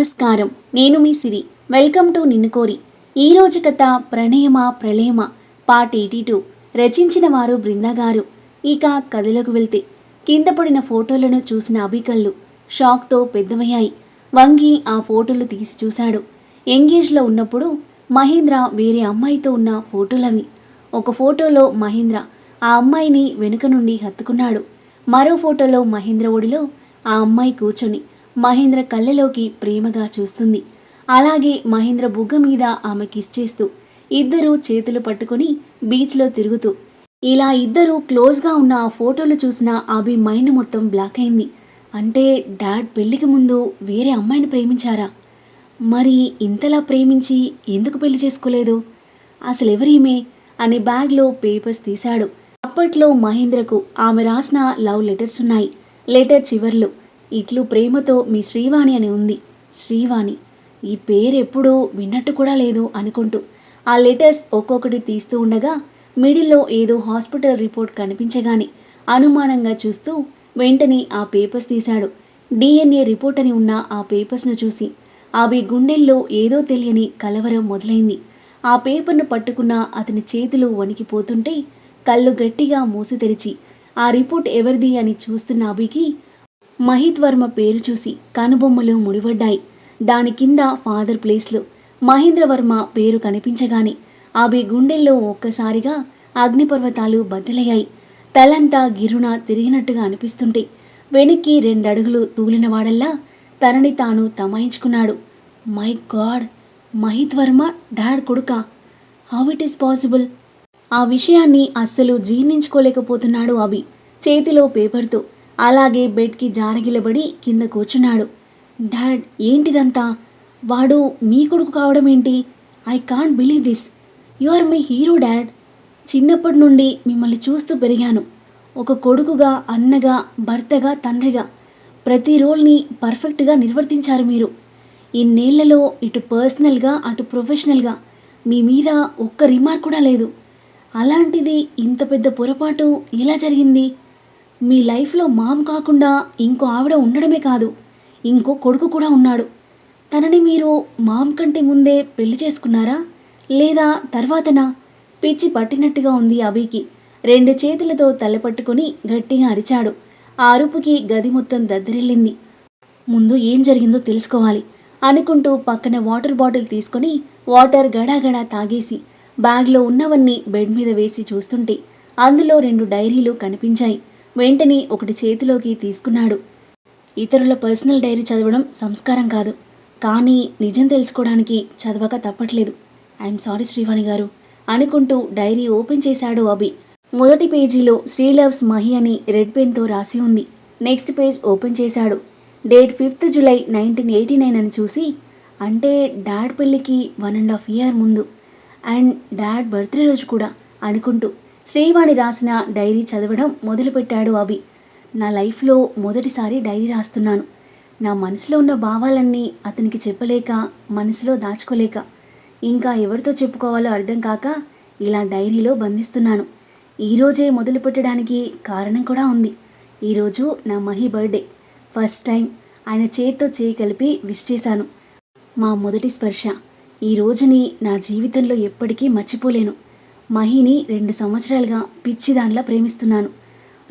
నమస్కారం. నేను మీ సిరి. Welcome to నిన్ను కోరి. ఈరోజు కథ ప్రణయమా ప్రళయమా పార్ట్ ఎయిటీ టూ. రచించిన వారు బృందగారు ఇక కథలోకి వెళ్తే కింద పడిన ఫోటోలను చూసిన అభికళ్ళు షాక్తో పెద్దవయ్యాయి. వంగి ఆ ఫోటోలు తీసి చూశాడు. ఎంగేజ్లో ఉన్నప్పుడు మహేంద్ర వేరే అమ్మాయితో ఉన్న ఫోటోలవి. ఒక ఫోటోలో మహేంద్ర ఆ అమ్మాయిని వెనుక నుండి హత్తుకున్నాడు. మరో ఫోటోలో మహేంద్ర ఒడిలో ఆ అమ్మాయి కూర్చొని మహేంద్ర కళ్ళలోకి ప్రేమగా చూస్తుంది. అలాగే మహేంద్ర బుగ్గ మీద ఆమె కిస్ చేస్తూ ఇద్దరూ చేతులు పట్టుకొని బీచ్లో తిరుగుతూ. ఇలా ఇద్దరూ క్లోజ్గా ఉన్న ఆ ఫోటోలు చూసిన అభి మైండ్ మొత్తం బ్లాక్ అయింది. అంటే డాడ్ పెళ్ళికి ముందు వేరే అమ్మాయిని ప్రేమించారా? మరి ఇంతలా ప్రేమించి ఎందుకు పెళ్ళి చేసుకోలేదు? అసలు ఎవరీమే? అని బ్యాగ్లో పేపర్స్ తీశాడు. అప్పట్లో మహేంద్రకు ఆమె రాసిన లవ్ లెటర్స్ ఉన్నాయి. లెటర్ చివర్లో. ఇట్లు ప్రేమతో మీ శ్రీవాణి అని ఉంది. శ్రీవాణి ఈ పేరెప్పుడూ విన్నట్టు కూడా లేదు అనుకుంటూ ఆ లెటర్స్ ఒక్కొక్కటి తీస్తూ ఉండగా మిడిల్లో ఏదో హాస్పిటల్ రిపోర్ట్ కనిపించగానే అనుమానంగా చూస్తూ వెంటనే ఆ పేపర్స్ తీశాడు. డిఎన్ఏ రిపోర్ట్ అని ఉన్న ఆ పేపర్స్ను చూసి అవి గుండెల్లో ఏదో తెలియని కలవరం మొదలైంది. ఆ పేపర్ను పట్టుకున్న అతని చేతులు వణికిపోతుంటే కళ్ళు గట్టిగా మూసి తెరిచి ఆ రిపోర్ట్ ఎవరిది? అని చూస్తున్న అభికి మహిత్ వర్మ పేరు చూసి కనుబొమ్మలు ముడిపడ్డాయి. దాని కింద ఫాదర్ ప్లేస్లో. మహేంద్రవర్మ పేరు కనిపించగానే అవి గుండెల్లో ఒక్కసారిగా అగ్నిపర్వతాలు బద్దలయ్యాయి. తలంతా గిరున తిరిగినట్టుగా అనిపిస్తుంటే వెనక్కి రెండడుగులు తూలినవాడల్లా తనని తాను తమాయించుకున్నాడు. My god! Mahit Varma dad కొడుక? How it is possible? ఆ విషయాన్ని అస్సలు జీర్ణించుకోలేకపోతున్నాడు అవి. చేతిలో పేపర్తో అలాగే బెడ్కి జారగిలబడి కింద కూర్చున్నాడు. డాడ్ ఏంటిదంతా? వాడు మీ కొడుకు కావడం ఏంటి? I can't believe this. You are my hero dad. చిన్నప్పటి నుండి మిమ్మల్ని చూస్తూ పెరిగాను. ఒక కొడుకుగా అన్నగా భర్తగా తండ్రిగా. ప్రతి రోల్ని పర్ఫెక్ట్గా నిర్వర్తించారు మీరు. ఇన్నేళ్ళలో ఇటు పర్సనల్గా అటు ప్రొఫెషనల్గా మీ మీద ఒక్క రిమార్క్ కూడా లేదు. అలాంటిది ఇంత పెద్ద పొరపాటు ఎలా జరిగింది? మీ లైఫ్లో మామ్ కాకుండా ఇంకో ఆవిడ ఉండడమే కాదు ఇంకో కొడుకు కూడా ఉన్నాడు. తనని మీరు మామ్ కంటే ముందే పెళ్ళి చేసుకున్నారా? లేదా తర్వాతనా? పిచ్చి పట్టినట్టుగా ఉంది అభికి. రెండు చేతులతో తలపట్టుకుని గట్టిగా అరిచాడు. ఆ అరుపుకి గది మొత్తం దద్దరిల్లింది. ముందు ఏం జరిగిందో తెలుసుకోవాలి అనుకుంటూ పక్కన వాటర్ బాటిల్ తీసుకొని వాటర్ గడాగడా తాగేసి బ్యాగ్లో ఉన్నవన్నీ బెడ్ మీద వేసి చూస్తుంటే అందులో రెండు డైరీలు కనిపించాయి. వెంటనే ఒకటి చేతిలోకి తీసుకున్నాడు. ఇతరుల పర్సనల్ డైరీ చదవడం సంస్కారం కాదు. కానీ నిజం తెలుసుకోవడానికి చదవక తప్పట్లేదు. ఐఎమ్ సారీ శ్రీవాణి గారు అనుకుంటూ డైరీ ఓపెన్ చేశాడు అభి. మొదటి పేజీలో శ్రీలవ్స్ మహి అని రెడ్ పెన్తో రాసి ఉంది. నెక్స్ట్ పేజ్ ఓపెన్ చేశాడు. Date fifth July nineteen eighty nine అని చూసి అంటే డాడ్ పెళ్ళికి వన్ అండ్ హాఫ్ ఇయర్ ముందు. అండ్ డాడ్ బర్త్డే రోజు కూడా అనుకుంటూ శ్రీవాణి రాసిన డైరీ చదవడం మొదలుపెట్టాడు అభి. నా లైఫ్లో మొదటిసారి డైరీ రాస్తున్నాను. నా మనసులో ఉన్న భావాలన్నీ అతనికి చెప్పలేక మనసులో దాచుకోలేక ఇంకా ఎవరితో చెప్పుకోవాలో అర్థం కాక ఇలా డైరీలో బంధిస్తున్నాను. ఈరోజే మొదలు పెట్టడానికి కారణం కూడా ఉంది. ఈరోజు నా మహి బర్త్డే. ఫస్ట్ టైం ఆయన చేత్తో చేయి కలిపి విష్ చేశాను. మా మొదటి స్పర్శ. ఈ రోజుని నా జీవితంలో ఎప్పటికీ మర్చిపోలేను. మహిని రెండు సంవత్సరాలుగా పిచ్చి దానిలా ప్రేమిస్తున్నాను.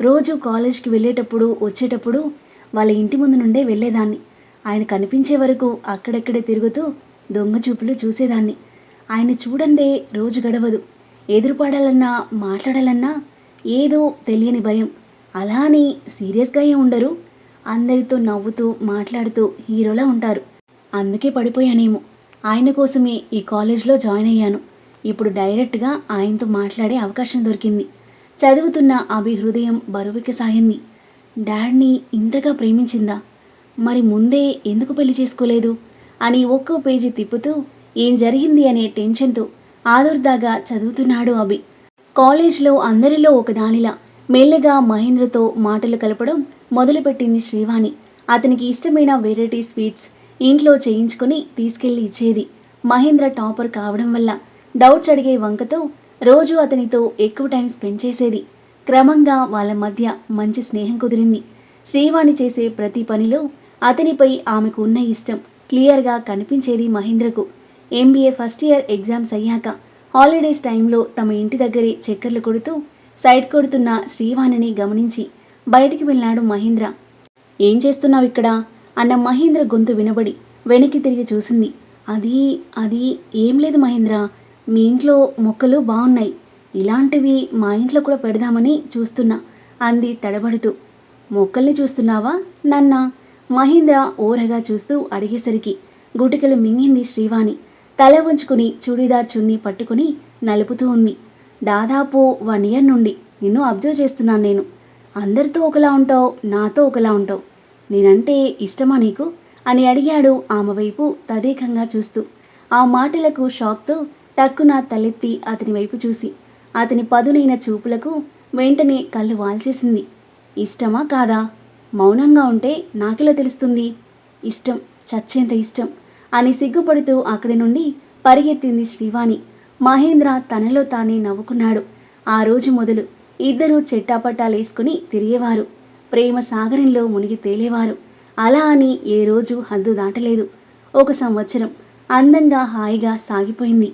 రోజు కాలేజ్కి వెళ్ళేటప్పుడు వచ్చేటప్పుడు వాళ్ళ ఇంటి ముందు నుండే వెళ్ళేదాన్ని. ఆయన కనిపించే వరకు అక్కడక్కడే తిరుగుతూ దొంగ చూపులు చూసేదాన్ని. ఆయన చూడందే రోజు గడవదు. ఎదురుపడాలన్నా మాట్లాడాలన్నా ఏదో తెలియని భయం. అలా అని సీరియస్గా ఏం ఉండరు. అందరితో నవ్వుతూ మాట్లాడుతూ హీరోలా ఉంటారు. అందుకే పడిపోయానేమో. ఆయన కోసమే ఈ కాలేజ్లో జాయిన్ అయ్యాను. ఇప్పుడు డైరెక్ట్గా ఆయనతో మాట్లాడే అవకాశం దొరికింది. చదువుతున్న అభి హృదయం బరువుకి సాగింది. డాడ్ని ఇంతగా ప్రేమించిందా? మరి ముందే ఎందుకు పెళ్ళి చేసుకోలేదు? అని ఒక్కో పేజీ తిప్పుతూ ఏం జరిగింది అనే టెన్షన్తో ఆదుర్దాగా చదువుతున్నాడు అభి. కాలేజ్లో అందరిలో ఒకదానిలా మెల్లగా మహేంద్రతో మాటలు కలపడం మొదలుపెట్టింది శ్రీవాణి. అతనికి ఇష్టమైన వెరైటీ స్వీట్స్ ఇంట్లో చేయించుకొని తీసుకెళ్ళి ఇచ్చేది. మహేంద్ర టాపర్ కావడం వల్ల డౌట్స్ అడిగే వంకతో రోజు అతనితో ఎక్కువ టైం స్పెండ్ చేసేది. క్రమంగా వాళ్ళ మధ్య మంచి స్నేహం కుదిరింది. శ్రీవాణి చేసే ప్రతి పనిలో అతనిపై ఆమెకు ఉన్న ఇష్టం క్లియర్గా కనిపించేది మహేంద్రకు. ఎంబీఏ ఫస్ట్ ఇయర్ ఎగ్జామ్స్ అయ్యాక హాలిడేస్ టైంలో తమ ఇంటి దగ్గరే చక్కర్లు కొడుతూ సైడ్ కొడుతున్న శ్రీవాణిని గమనించి బయటికి వెళ్ళాడు మహేంద్ర. ఏం చేస్తున్నావు ఇక్కడ? అన్న మహేంద్ర గొంతు వినబడి వెనక్కి తిరిగి చూసింది. అది అది ఏం లేదు మహేంద్ర. మీ ఇంట్లో మొక్కలు బాగున్నాయి. ఇలాంటివి మా ఇంట్లో కూడా పెడదామని చూస్తున్నా. అంది తడబడుతూ. మొక్కల్ని చూస్తున్నావా? నన్న. మహేంద్ర ఓరగా చూస్తూ అడిగేసరికి గుటికలు మింగింది శ్రీవాణి. తల ఉంచుకుని చూడీదార్ చున్ని పట్టుకుని నలుపుతూ ఉంది. దాదాపు వన్ ఇయర్ నుండి నిన్ను అబ్జర్వ్ చేస్తున్నాను నేను. అందరితో ఒకలా ఉంటావు నాతో ఒకలా ఉంటావు. నేనంటే ఇష్టమా నీకు? అని అడిగాడు ఆమె వైపు తదేకంగా చూస్తూ. ఆ మాటలకు షాక్తో టక్కున తలెత్తి అతని వైపు చూసి. అతని పదునైన చూపులకు వెంటనే కళ్ళు వాల్చేసింది. ఇష్టమా కాదా? మౌనంగా ఉంటే నాకెలా తెలుస్తుంది? ఇష్టం చచ్చేంత ఇష్టం అని సిగ్గుపడుతూ అక్కడి నుండి పరిగెత్తింది శ్రీవాణి. మహేంద్ర తనలో తానే నవ్వుకున్నాడు. ఆ రోజు మొదలు ఇద్దరూ చెట్టాపట్టాలేసుకుని తిరిగేవారు. ప్రేమ సాగరంలో మునిగి తేలేవారు. అలా అని ఏ రోజు హద్దు దాటలేదు. ఒక సంవత్సరం అందంగా హాయిగా సాగిపోయింది.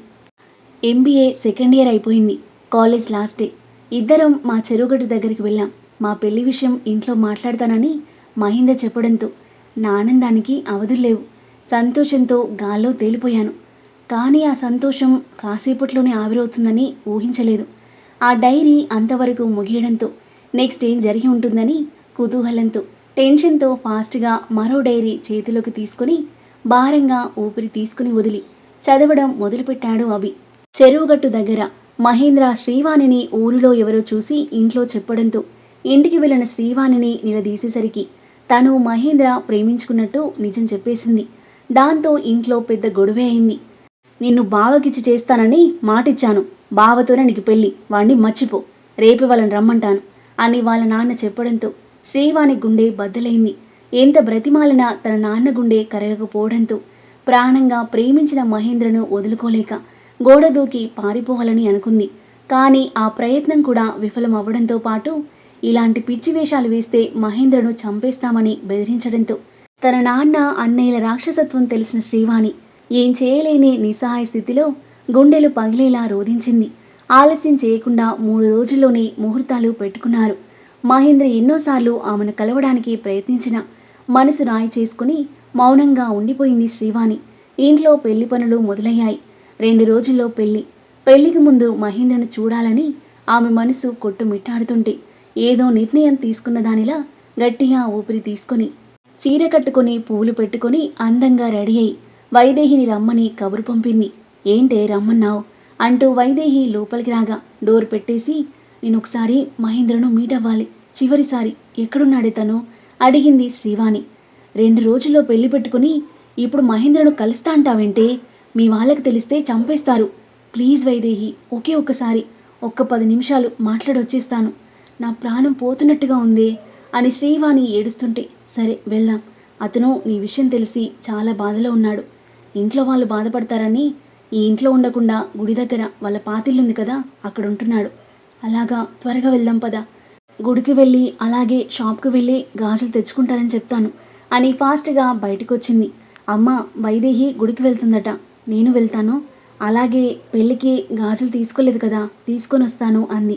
ఎంబీఏ సెకండ్ ఇయర్ అయిపోయింది కాలేజ్ లాస్ట్ డే ఇద్దరం మా చెరువుగట్టు దగ్గరికి వెళ్ళాం. మా పెళ్ళి విషయం ఇంట్లో మాట్లాడతానని మహేంద్ర చెప్పడంతో నా ఆనందానికి అవధులు లేవు. సంతోషంతో గాల్లో తేలిపోయాను. కానీ ఆ సంతోషం కాసేపట్లోనే ఆవిరవుతుందని ఊహించలేదు. ఆ డైరీ అంతవరకు ముగియడంతో నెక్స్ట్ ఏం జరిగి ఉంటుందని కుతూహలంతో టెన్షన్తో ఫాస్ట్గా మరో డైరీ చేతిలోకి తీసుకొని భారంగా ఊపిరి తీసుకుని వదిలి చదవడం మొదలుపెట్టాడు అభి. చెరువుగట్టు దగ్గర మహేంద్ర శ్రీవాణిని ఊరిలో ఎవరో చూసి ఇంట్లో చెప్పడంతో ఇంటికి వెళ్ళిన శ్రీవాణిని నిలదీసేసరికి తను మహేంద్ర ప్రేమించుకున్నట్టు నిజం చెప్పేసింది. దాంతో ఇంట్లో పెద్ద గొడవే అయింది. నిన్ను బావకిచ్చి చేస్తానని మాటిచ్చాను. బావతోనే నీకు పెళ్ళి. వాణ్ణి మర్చిపో. రేపు వాళ్ళని రమ్మంటాను అని వాళ్ళ నాన్న చెప్పడంతో శ్రీవాణి గుండె బద్దలైంది. ఎంత బ్రతిమాలినా తన నాన్న గుండె కరగకపోవడంతో ప్రాణంగా ప్రేమించిన మహేంద్రను వదులుకోలేక గోడ దూకి పారిపోవాలని అనుకుంది. కానీ ఆ ప్రయత్నం కూడా విఫలమవ్వడంతో పాటు ఇలాంటి పిచ్చి వేషాలు వేస్తే మహేంద్రను చంపేస్తామని బెదిరించడంతో తన నాన్న అన్నయ్యల రాక్షసత్వం తెలిసిన శ్రీవాణి ఏం చేయలేని నిస్సహాయ స్థితిలో గుండెలు పగిలేలా రోధించింది. ఆలస్యం చేయకుండా మూడు రోజుల్లోనే ముహూర్తాలు పెట్టుకున్నారు. మహేంద్ర ఎన్నోసార్లు ఆమెను కలవడానికి ప్రయత్నించిన మనసు రాయి చేసుకుని మౌనంగా ఉండిపోయింది శ్రీవాణి. ఇంట్లో పెళ్ళి పనులు మొదలయ్యాయి. రెండు రోజుల్లో పెళ్ళి. పెళ్ళికి ముందు మహేంద్రను చూడాలని ఆమె మనసు కొట్టుమిట్టాడుతుంటే ఏదో నిర్ణయం తీసుకున్న దానిలా గట్టిగా ఊపిరి తీసుకొని చీర కట్టుకొని పూలు పెట్టుకొని అందంగా రెడీ అయి వైదేహిని రమ్మని కబురు పంపింది. ఏంటే రమ్మన్నావు? అంటూ వైదేహి లోపలికి రాగా డోర్ పెట్టేసి నేను ఒకసారి మహేంద్రను మీట్ అవ్వాలి. చివరిసారి ఎక్కడున్నాడే తను? అడిగింది శ్రీవాణి. రెండు రోజుల్లో పెళ్ళి పెట్టుకుని ఇప్పుడు మహేంద్రను కలుస్తా అంటావేంటే? మీ వాళ్ళకి తెలిస్తే చంపేస్తారు. ప్లీజ్ వైదేహి ఒకే ఒక్కసారి ఒక్క పది నిమిషాలు మాట్లాడొచ్చేస్తాను. నా ప్రాణం పోతున్నట్టుగా ఉందే అని శ్రీవాణి ఏడుస్తుంటే సరే వెళ్దాం. అతను నీ విషయం తెలిసి చాలా బాధలో ఉన్నాడు. ఇంట్లో వాళ్ళు బాధపడతారని ఈ ఇంట్లో ఉండకుండా గుడి దగ్గర వాళ్ళ పాతిల్లుంది కదా అక్కడ ఉంటున్నాడు అలాగా త్వరగా వెళ్దాం పదా. గుడికి వెళ్ళి అలాగే షాప్కి వెళ్ళి గాజులు తెచ్చుకుంటారని చెప్తాను అని ఫాస్ట్గా బయటకు వచ్చింది అమ్మ వైదేహి గుడికి వెళ్తుందట. నేను వెళ్తాను. అలాగే పెళ్ళికి గాజులు తీసుకోలేదు కదా తీసుకొని వస్తాను అంది.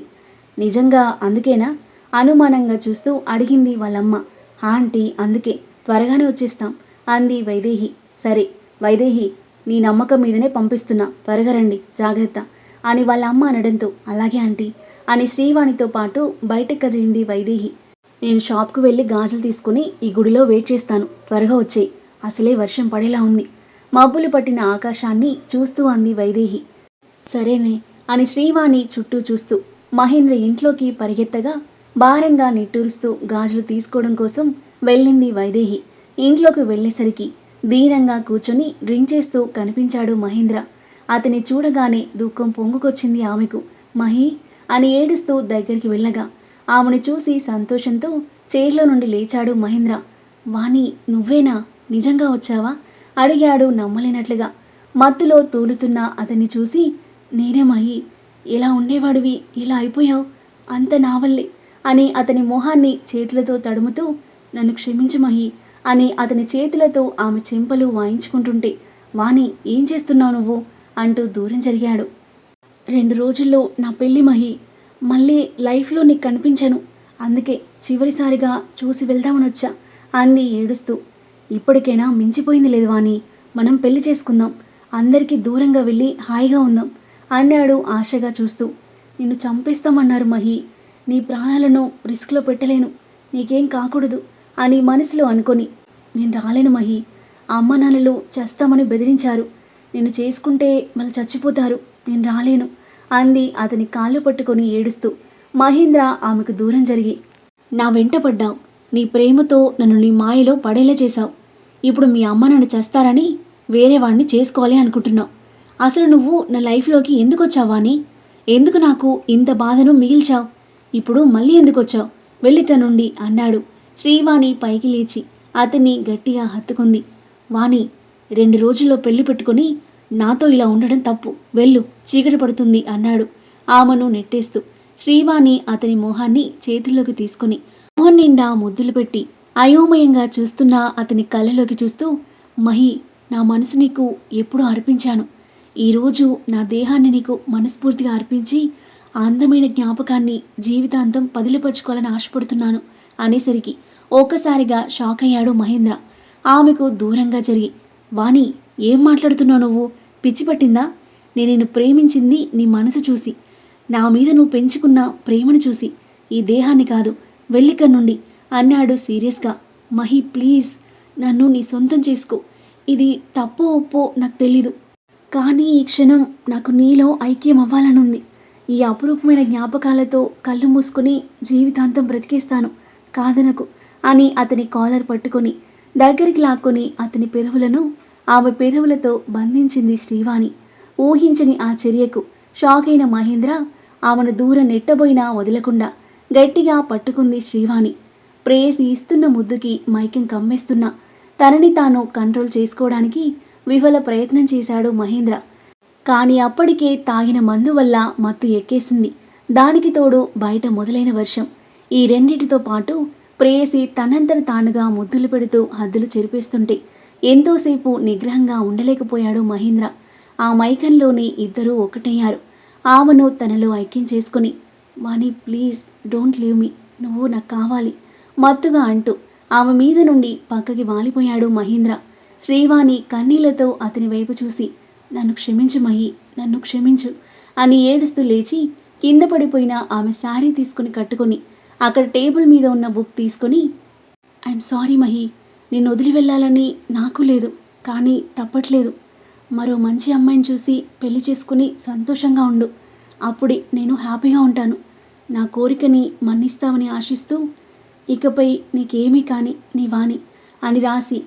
నిజంగా అందుకేనా? అనుమానంగా చూస్తూ అడిగింది వాళ్ళమ్మ. ఆంటీ అందుకే త్వరగానే వచ్చేస్తాం అంది వైదేహి. సరే వైదేహి నీ నమ్మకం మీదనే పంపిస్తున్నా. త్వరగా రండి జాగ్రత్త అని వాళ్ళ అమ్మ అనడంతో అలాగే ఆంటీ అని శ్రీవాణితో పాటు బయటకు కదిలింది వైదేహి. నేను షాప్కు వెళ్ళి గాజులు తీసుకుని ఈ గుడిలో వెయిట్ చేస్తాను. త్వరగా వచ్చేయి. అసలే వర్షం పడేలా ఉంది. మబ్బులు పట్టిన ఆకాశాన్ని చూస్తూ అంది వైదేహి. సరేనే అని శ్రీవాణి చుట్టూ చూస్తూ మహేంద్ర ఇంట్లోకి పరిగెత్తగా భారంగా నిట్టూరుస్తూ గాజులు తీసుకోవడం కోసం వెళ్ళింది వైదేహి. ఇంట్లోకి వెళ్ళేసరికి దీనంగా కూర్చొని రించేస్తూ చేస్తూ కనిపించాడు మహేంద్ర. అతని చూడగానే దుఃఖం పొంగుకొచ్చింది ఆమెకు. మహి అని ఏడుస్తూ దగ్గరికి వెళ్ళగా ఆమెను చూసి సంతోషంతో చైర్లో నుండి లేచాడు మహేంద్ర. వాణి నువ్వేనా? నిజంగా వచ్చావా? అడిగాడు నమ్మలేనట్లుగా. మత్తులో తూలుతున్న అతన్ని చూసి నేనే మహి ఇలా ఉండేవాడివి ఇలా అయిపోయావు అంత నా వల్లే అని అతని మొహాన్ని చేతులతో తడుముతూ నన్ను క్షమించు మహి అని అతని చేతులతో ఆమె చెంపలు వాయించుకుంటుంటే వాణి ఏం చేస్తున్నావు నువ్వు? అంటూ దూరం జరిగాడు. రెండు రోజుల్లో నా పెళ్ళి మహి మళ్ళీ లైఫ్లో నీకు కనిపించను అందుకే చివరిసారిగా చూసి వెళ్దామని వచ్చా అంది ఏడుస్తూ. ఇప్పటికైనా మించిపోయింది లేదు వాణి. మనం పెళ్ళి చేసుకుందాం. అందరికీ దూరంగా వెళ్ళి హాయిగా ఉందాం అన్నాడు ఆశగా చూస్తూ. నిన్ను చంపేస్తామన్నారు మహి. నీ ప్రాణాలను రిస్క్లో పెట్టలేను. నీకేం కాకూడదు అని మనసులో అనుకొని. నేను రాలేను మహి. అమ్మ నాన్నలు చేస్తామని బెదిరించారు. నేను చేసుకుంటే వాళ్ళు చచ్చిపోతారు. నేను రాలేను అంది అతని కాళ్ళు పట్టుకొని ఏడుస్తూ. మహేంద్ర ఆమెకు దూరం జరిగి. నా వెంట పడ్డావు. నీ ప్రేమతో నన్ను నీ మాయలో పడేలా చేశావు. ఇప్పుడు మీ అమ్మ నన్ను చేస్తారని వేరే వాడిని చేసుకోవాలి అనుకుంటున్నావు. అసలు నువ్వు నా లైఫ్లోకి ఎందుకు వచ్చావా అని? ఎందుకు నాకు ఇంత బాధను మిగిల్చావు? ఇప్పుడు మళ్ళీ ఎందుకు వచ్చావు? వెళ్ళిక నుండి అన్నాడు. శ్రీవాణి పైకి లేచి అతన్ని గట్టిగా హత్తుకుంది. వాణి రెండు రోజుల్లో పెళ్ళి పెట్టుకొని నాతో ఇలా ఉండడం తప్పు. వెళ్ళు చీకటి పడుతుంది అన్నాడు. ఆమెను నెట్టేస్తూ శ్రీవాణి అతని మొహాన్ని చేతుల్లోకి తీసుకుని మొహం నిండా ముద్దులు పెట్టి అయోమయంగా చూస్తున్న అతని కళ్ళలోకి చూస్తూ మహి నా మనసు నీకు ఎప్పుడూ అర్పించాను. ఈరోజు నా దేహాన్ని నీకు మనస్ఫూర్తిగా అర్పించి ఆ అందమైన జ్ఞాపకాన్ని జీవితాంతం పదిలిపరుచుకోవాలని ఆశపడుతున్నాను అనేసరికి ఒక్కసారిగా షాక్ అయ్యాడు మహేంద్ర. ఆమెకు దూరంగా జరిగి వాణి ఏం మాట్లాడుతున్నావు నువ్వు? పిచ్చి పట్టిందా? నేను నిన్ను ప్రేమించింది నీ మనసు చూసి నా మీద నువ్వు పెంచుకున్న ప్రేమను చూసి ఈ దేహాన్ని కాదు వెళ్ళిక నుండి అన్నాడు సీరియస్గా. మహి ప్లీజ్ నన్ను నీ సొంతం చేసుకో. ఇది తప్పో ఒప్పో నాకు తెలీదు. కానీ ఈ క్షణం నాకు నీలో ఐక్యం అవ్వాలనుంది ఈ అపురూపమైన జ్ఞాపకాలతో కళ్ళు మూసుకుని జీవితాంతం బ్రతికేస్తాను. కాదనకు అని అతని కాలర్ పట్టుకొని దగ్గరికి లాక్కొని అతని పెదవులను ఆమె పెదవులతో బంధించింది శ్రీవాణి. ఊహించని ఆ చర్యకు షాక్ అయిన మహేంద్ర ఆమెను దూరం నెట్టబోయినా వదలకుండా గట్టిగా పట్టుకుంది శ్రీవాణి. ప్రేయసి ఇస్తున్న ముద్దుకి మైకం కమ్మేస్తున్నా. తనని తాను కంట్రోల్ చేసుకోవడానికి విఫల ప్రయత్నం చేశాడు మహేంద్ర. కానీ అప్పటికే తాగిన మందు వల్ల మత్తు ఎక్కేసింది. దానికి తోడు బయట మొదలైన వర్షం. ఈ రెండిటితో పాటు ప్రేయసి తనంతట తానుగా ముద్దులు పెడుతూ హద్దులు చెరిపేస్తుంటే ఎంతోసేపు నిగ్రహంగా ఉండలేకపోయాడు మహేంద్ర. ఆ మైకంలోని ఇద్దరూ ఒకటయ్యారు. ఆమెను తనలో ఐక్యం చేసుకుని Vani please don't leave me. నువ్వు నాకు కావాలి. మత్తుగా అంటూ ఆమె మీద నుండి పక్కకి వాలిపోయాడు మహేంద్ర. శ్రీవాణి కన్నీళ్ళతో అతని వైపు చూసి నన్ను క్షమించు మహి నన్ను క్షమించు అని ఏడుస్తూ లేచి కింద పడిపోయిన ఆమె శారీ తీసుకుని కట్టుకొని అక్కడ టేబుల్ మీద ఉన్న బుక్ తీసుకొని ఐఎమ్ సారీ మహి నిన్ను వదిలి వెళ్ళాలని నాకు లేదు కానీ తప్పట్లేదు. మరో మంచి అమ్మాయిని చూసి పెళ్ళి చేసుకుని సంతోషంగా ఉండు. అప్పుడే నేను హ్యాపీగా ఉంటాను. నా కోరికని మన్నిస్తావని ఆశిస్తూ ఇకపై నీకేమీ కాని నీ వాణి అని రాసి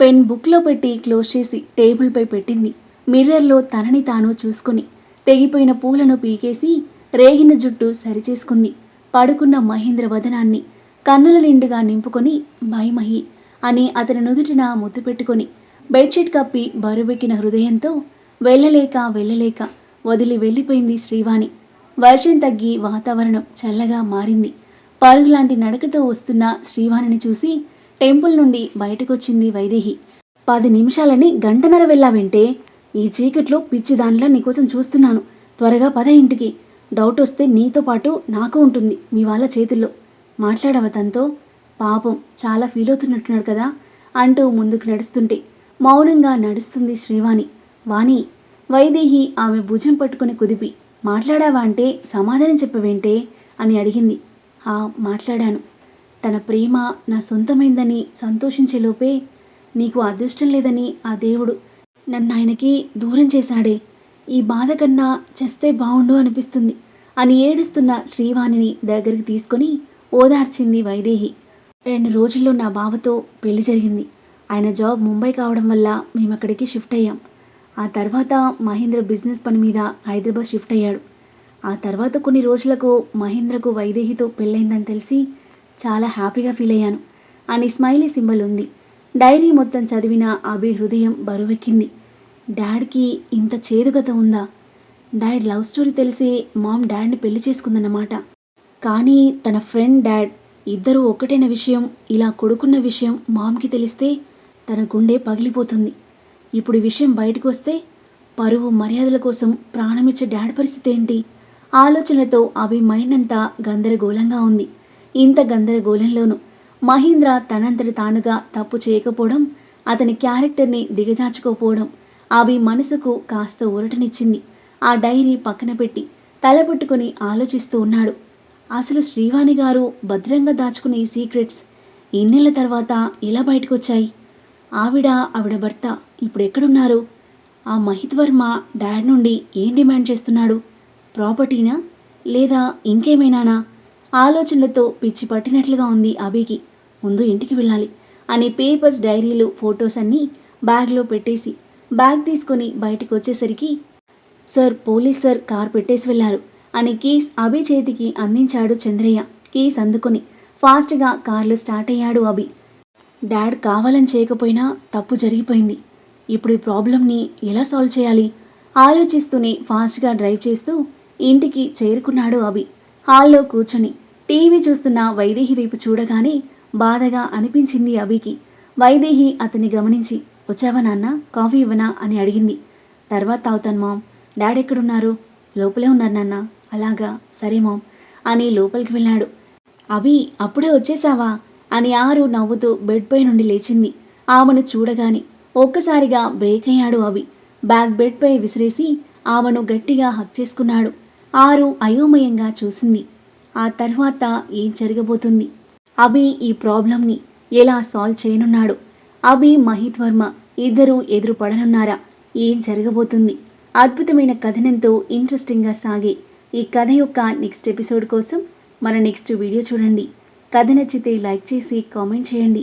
పెన్ బుక్లో పెట్టి క్లోజ్ చేసి టేబుల్పై పెట్టింది. మిర్రర్లో తనని తాను చూసుకుని తెగిపోయిన పూలను పీకేసి రేగిన జుట్టు సరిచేసుకుంది. పడుకున్న మహేంద్ర వదనాన్ని కన్నుల నిండుగా నింపుకొని భయమహి అని అతని నుదుటిన ముద్దు పెట్టుకొని బెడ్షీట్ కప్పి బరువెక్కిన హృదయంతో వెళ్ళలేక వెళ్ళలేక వదిలి వెళ్ళిపోయింది శ్రీవాణి. వర్షం తగ్గి వాతావరణం చల్లగా మారింది. పరుగులాంటి నడకతో వస్తున్న శ్రీవాణిని చూసి టెంపుల్ నుండి బయటకొచ్చింది వైదేహి. పది నిమిషాలని గంటన్నర వెళ్ళావంటే ఈ చీకట్లో పిచ్చి దానిలా నీకోసం చూస్తున్నాను. త్వరగా పద ఇంటికి. డౌట్ వస్తే నీతో పాటు నాకు ఉంటుంది మీ వాళ్ళ చేతుల్లో. మాట్లాడవ తనతో. పాపం చాలా ఫీల్ అవుతున్నట్టున్నాడు కదా అంటూ ముందుకు నడుస్తుంటే మౌనంగా నడుస్తుంది శ్రీవాణి. వాణి వైదేహి ఆమె భుజం పట్టుకుని కుదిపి మాట్లాడావా అంటే సమాధానం చెప్పవేంటే? అని అడిగింది. ఆ మాట్లాడాను. తన ప్రేమ నా సొంతమైందని సంతోషించే లోపే నీకు అదృష్టం లేదని ఆ దేవుడు నన్ను ఆయనకి దూరం చేశాడే. ఈ బాధ కన్నా చేస్తే బాగుండు అనిపిస్తుంది అని ఏడుస్తున్న శ్రీవాణిని దగ్గరికి తీసుకొని ఓదార్చింది వైదేహి. రెండు రోజుల్లో నా బావతో పెళ్ళి జరిగింది. ఆయన జాబ్ ముంబై కావడం వల్ల మేము అక్కడికి షిఫ్ట్ అయ్యాం. ఆ తర్వాత మహేంద్ర బిజినెస్ పని మీద హైదరాబాద్ షిఫ్ట్ అయ్యాడు. ఆ తర్వాత కొన్ని రోజులకు మహేంద్రకు వైదేహితో పెళ్ళైందని తెలిసి చాలా హ్యాపీగా ఫీల్ అయ్యాను. అని స్మైలీ సింబల్ ఉంది. డైరీ మొత్తం చదివిన అభి హృదయం బరువెక్కింది. డాడ్కి ఇంత చేదుగత ఉందా? డాడ్ లవ్ స్టోరీ తెలిసి మామ్ డాడ్ని పెళ్ళి చేసుకుందన్నమాట. కానీ తన ఫ్రెండ్ డాడ్ ఇద్దరూ ఒకటైన విషయం ఇలా కొడుకున్న విషయం మామ్కి తెలిస్తే తన గుండె పగిలిపోతుంది. ఇప్పుడు ఈ విషయం బయటకు వస్తే పరువు మర్యాదల కోసం ప్రాణమిచ్చే డాడ్ పరిస్థితి ఏంటి? ఆలోచనలతో అవి మైండ్ అంతా గందరగోళంగా ఉంది. ఇంత గందరగోళంలోనూ మహీంద్ర తనంతట తానుగా తప్పు చేయకపోవడం అతని క్యారెక్టర్ని దిగజార్చుకోపోవడం అవి మనసుకు కాస్త ఊరటనిచ్చింది. ఆ డైరీ పక్కన పెట్టి తలపెట్టుకుని ఆలోచిస్తూ ఉన్నాడు. అసలు శ్రీవాణి గారు భద్రంగా దాచుకునే ఈ సీక్రెట్స్ ఇన్నేళ్ళ తర్వాత ఎలా బయటకొచ్చాయి? ఆవిడ ఆవిడ భర్త ఇప్పుడు ఎక్కడున్నారు ఆ మహిత్ వర్మ డాడ్ నుండి ఏం డిమాండ్ చేస్తున్నాడు? ప్రాపర్టీనా? లేదా ఇంకేమైనానా? ఆలోచనలతో పిచ్చి పట్టినట్లుగా ఉంది అభికి. ముందు ఇంటికి వెళ్ళాలి అని పేపర్స్ డైరీలు ఫొటోస్ అన్నీ బ్యాగ్లో పెట్టేసి బ్యాగ్ తీసుకొని బయటకు వచ్చేసరికి సార్ పోలీస్ సార్ కార్ పెట్టేసి వెళ్ళారు అని కీస్ అభి చేతికి అందించాడు చంద్రయ్య. కీస్ అందుకొని ఫాస్ట్గా కార్లో స్టార్ట్ అయ్యాడు అభి. డాడ్ కావాలని చేయకపోయినా తప్పు జరిగిపోయింది. ఇప్పుడు ఈ ప్రాబ్లంని ఎలా సాల్వ్ చేయాలి? ఆలోచిస్తూనే ఫాస్ట్గా డ్రైవ్ చేస్తూ ఇంటికి చేరుకున్నాడు అభి. హాల్లో కూర్చొని టీవీ చూస్తున్న వైదేహి వైపు చూడగానే బాధగా అనిపించింది అభికి. వైదేహి అతన్ని గమనించి వచ్చావా నాన్న? కాఫీ ఇవ్వనా? అని అడిగింది. తర్వాత తాగుతాను మామ్. డాడ్ ఎక్కడున్నారు? లోపలే ఉన్నారు నాన్న. అలాగా? సరే మామ్. అని లోపలికి వెళ్ళాడు. అభి అప్పుడే వచ్చేసావా? అని ఆరు నవ్వుతూ బెడ్ పై నుండి లేచింది. ఆమెను చూడగానే ఒక్కసారిగా బ్రేక్ అయ్యాడు అభి బ్యాగ్ బెడ్పై విసిరేసి ఆమెను గట్టిగా హక్ చేసుకున్నాడు. ఆరు అయోమయంగా చూసింది. ఆ తర్వాత ఏం జరగబోతుంది? అభి ఈ ప్రాబ్లంని ఎలా సాల్వ్ చేయనున్నాడు? అభి మహిత్ వర్మ ఇద్దరూ ఎదురు పడనున్నారా ఏం జరగబోతుంది? అద్భుతమైన కథనంతో ఇంట్రెస్టింగ్గా సాగే ఈ కథ యొక్క నెక్స్ట్ ఎపిసోడ్ కోసం మన నెక్స్ట్ వీడియో చూడండి. కథ నచ్చితే లైక్ చేసి కామెంట్ చేయండి.